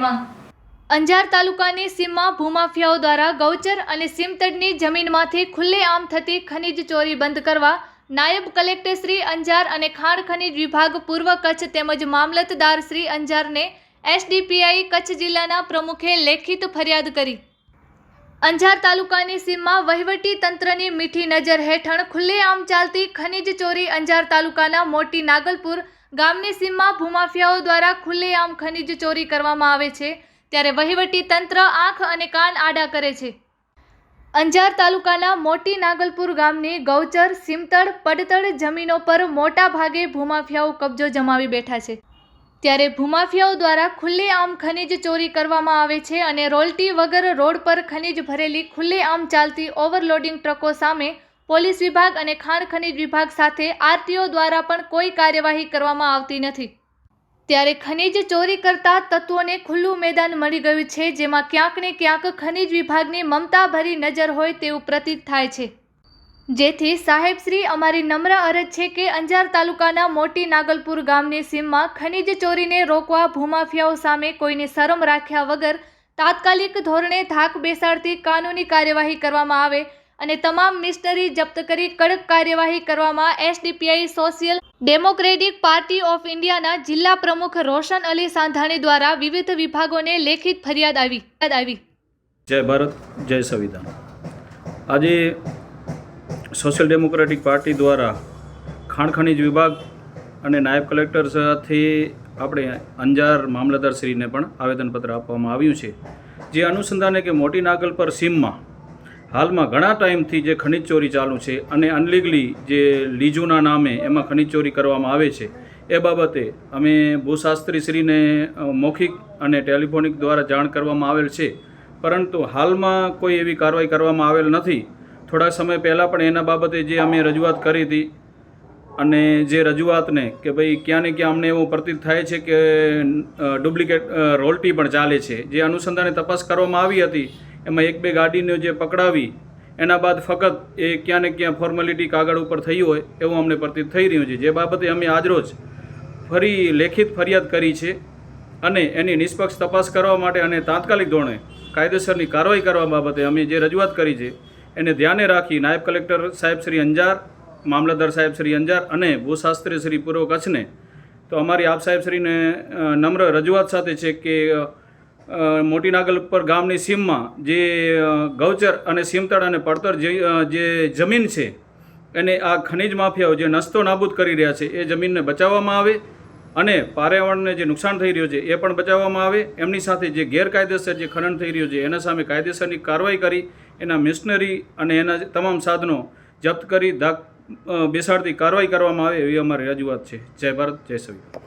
માંગ. અંજાર તાલુકાની સીમમાં ભૂમાફિયાઓ દ્વારા ગૌચર અને સીમતડની જમીનમાંથી ખુલ્લેઆમ થતી ખનીજ ચોરી બંધ કરવા નાયબ કલેક્ટર શ્રી અંજાર અને ખાણ ખનીજ વિભાગ પૂર્વ કચ્છ તેમજ મામલતદાર શ્રી અંજારને એસડીપીઆઈ કચ્છ જિલ્લાના પ્રમુખે લેખિત ફરિયાદ કરી. અંજાર તાલુકાની સીમમાં વહીવટી તંત્રની મીઠી નજર હેઠળ ખુલ્લેઆમ ચાલતી ખનીજ ચોરી અંજાર તાલુકાના મોટી નાગલપુર ગામની સીમમાં ભૂમાફિયાઓ દ્વારા ખુલ્લેઆમ ખનીજ ચોરી કરવામાં આવે છે, ત્યારે વહીવટી તંત્ર આંખ અને કાન આડા કરે છે. અંજાર તાલુકાના મોટી નાગલપુર ગામની ગૌચર, સીમતળ, પડતળ જમીનો પર મોટા ભાગે ભૂમાફિયાઓ કબજો જમાવી બેઠા છે. ત્યારે ભૂમાફિયાઓ દ્વારા ખુલ્લેઆમ ખનીજ ચોરી કરવામાં આવે છે અને રોલટી વગર રોડ પર ખનીજ ભરેલી ખુલ્લેઆમ ચાલતી ઓવરલોડિંગ ટ્રકો સામે પોલીસ વિભાગ અને ખાણ ખનીજ વિભાગ સાથે આરટીઓ દ્વારા પણ કોઈ કાર્યવાહી કરવામાં આવતી નથી. ત્યારે ખનીજ ચોરી કરતા તત્વોને ખુલ્લું મેદાન મળી ગયું છે, જેમાં ક્યાંક ને ક્યાંક ખનીજ વિભાગની મમતાભરી નજર હોય તેવું પ્રતીત થાય છે. જેથી સાહેબશ્રી અમારી નમ્ર અરજ છે કે અંજાર તાલુકાના મોટી નાગલપુર ગામની સીમમાં ખનીજ ચોરીને રોકવા ભૂમાફિયાઓ સામે કોઈને શરમ રાખ્યા વગર તાત્કાલિક ધોરણે ધાક બેસાડતી કાનૂની કાર્યવાહી કરવામાં આવે અને તમામ મિસ્ટરી જપ્ત કરી કડક કાર્યવાહી કરવામાં SDPI Social Democratic Party of ઇન્ડિયાના જિલ્લા પ્રમુખ રોશન અલી સાંધાણી દ્વારા વિવિધ વિભાગોને લેખિત ફરિયાદ આવી. આવી. જય ભારત, જય સંવિધાન. આજે સોશિયલ ડેમોક્રેટિક પાર્ટી દ્વારા ખાણ વિભાગ અને નાયબ કલેક્ટર સાથે આપણે અંજાર મામલતદારશ્રીને પણ આવેદનપત્ર આપવામાં આવ્યું છે. જે અનુસંધાને કે મોટી નાગલ પર સીમમાં હાલમાં ઘણા ટાઈમથી જે ખનિજ ચોરી ચાલુ છે અને અનલીગલી જે લીજુના નામે એમાં ખનિજ ચોરી કરવામાં આવે છે, એ બાબતે અમે ભૂશાસ્ત્રીશ્રીને મૌખિક અને ટેલિફોનિક દ્વારા જાણ કરવામાં આવેલ છે. પરંતુ હાલમાં કોઈ એવી કાર્યવાહી કરવામાં આવેલ નથી. થોડા સમય પહેલાં પણ એના બાબતે જે અમે રજૂઆત કરી હતી અને જે રજૂઆતને કે ભાઈ ક્યાં ને ક્યાં અમને એવું પ્રતીત થાય છે કે ડુપ્લિકેટ રોલટી પણ ચાલે છે, જે અનુસંધાને તપાસ કરવામાં આવી હતી એમાં એક બે ગાડીને જે પકડાવી, એના બાદ ફક્ત એ ક્યાં ને ક્યાં ફોર્મેલિટી કાગળ ઉપર થઈ હોય, એવું અમને પ્રતીત થઈ રહ્યું છે. જે બાબતે અમે આજરોજ ફરી લેખિત ફરિયાદ કરી છે અને એની નિષ્પક્ષ તપાસ કરવા માટે અને તાત્કાલિક ધોરણે કાયદેસરની કાર્યવાહી કરવા બાબતે અમે જે રજૂઆત કરી છે, એને ધ્યાને રાખી નાયબ કલેક્ટર સાહેબ શ્રી અંજાર, મામલતદાર સાહેબ શ્રી અંજાર અને ભૂશાસ્ત્રી શ્રી પૂર્વ કચ્છને, તો અમારી આપ સાહેબ શ્રીને નમ્ર રજૂઆત સાથે છે કે મોટી નાગલ ઉપર ગામની સીમમાં જે ગૌચર અને સીમતળ અને પડતર જે જમીન છે, એને આ ખનિજ માફિયાઓ જે નસ્તો નાબૂદ કરી રહ્યા છે, એ જમીનને બચાવવામાં આવે અને પર્યાવરણને જે નુકસાન થઈ રહ્યું છે, એ પણ બચાવવામાં આવે. એમની સાથે જે ગેરકાયદેસર જે ખનન થઈ રહ્યું છે, એના સામે કાયદેસરની કાર્યવાહી કરી, એના મિશનરી અને એના તમામ સાધનો જપ્ત કરી, ધાક બેસાડતી કાર્યવાહી કરવામાં આવે એવી અમારી રજૂઆત છે. જય ભારત, જય સંવિધાન